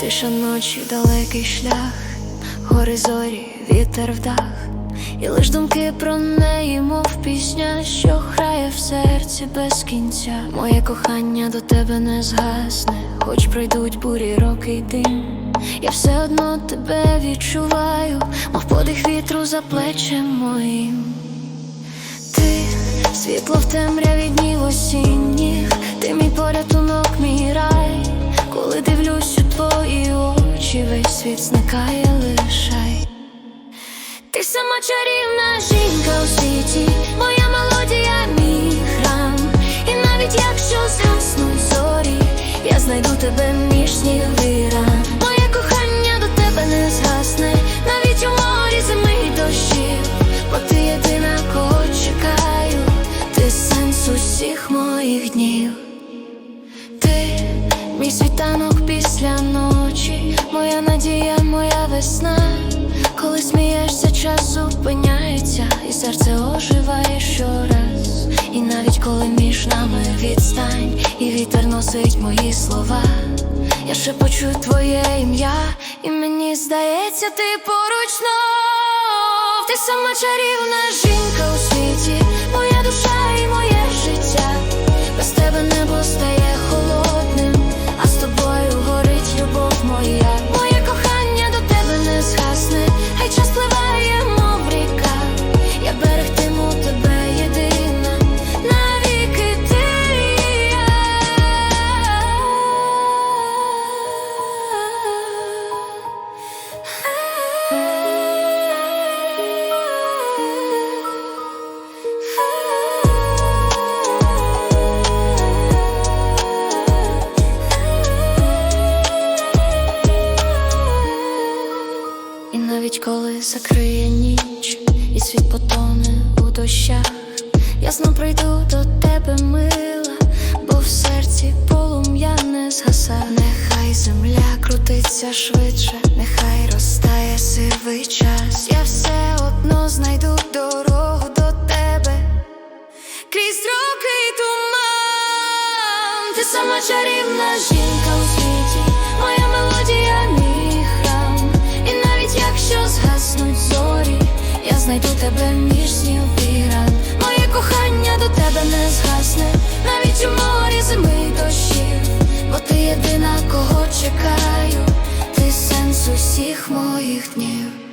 Тиша ночі, далекий шлях, гори зорі, вітер вдах, і лиш думки про неї, мов пісня, що грає в серці без кінця. Моє кохання до тебе не згасне, хоч пройдуть бурі роки й дим. Я все одно тебе відчуваю, мов подих вітру за плечем моїм. Ти світло в темряві днів осінніх, світ зникає лишай. Ти сама чарівна жінка у світі, моя мелодія, мій храм. І навіть якщо згаснуть зорі, я знайду тебе між і. Моє кохання до тебе не згасне, навіть у морі зими й дощів, бо ти єдина, кого чекаю, ти сенс усіх моїх днів. Мій світанок після ночі, моя надія, весна. Коли смієшся, час зупиняється, і серце оживає щораз. І навіть коли між нами відстань, і вітер носить мої слова, я ще почую твоє ім'я, і мені здається, ти поруч Ти сама чарівна жінка у світі, закриє ніч, і світ потоне у дощах, ясно прийду до тебе, мила, бо в серці полум'я не згаса. Нехай земля крутиться швидше, нехай розтає сивий час. Я все одно знайду дорогу до тебе. Крізь роки й туман, ти сама чарівна жінка у світі, моя мелодія, згаснуть зорі, я знайду тебе між снів і. Моє кохання до тебе не згасне, навіть у морі зими дощів, бо ти єдина, кого чекаю, ти сенс усіх моїх днів.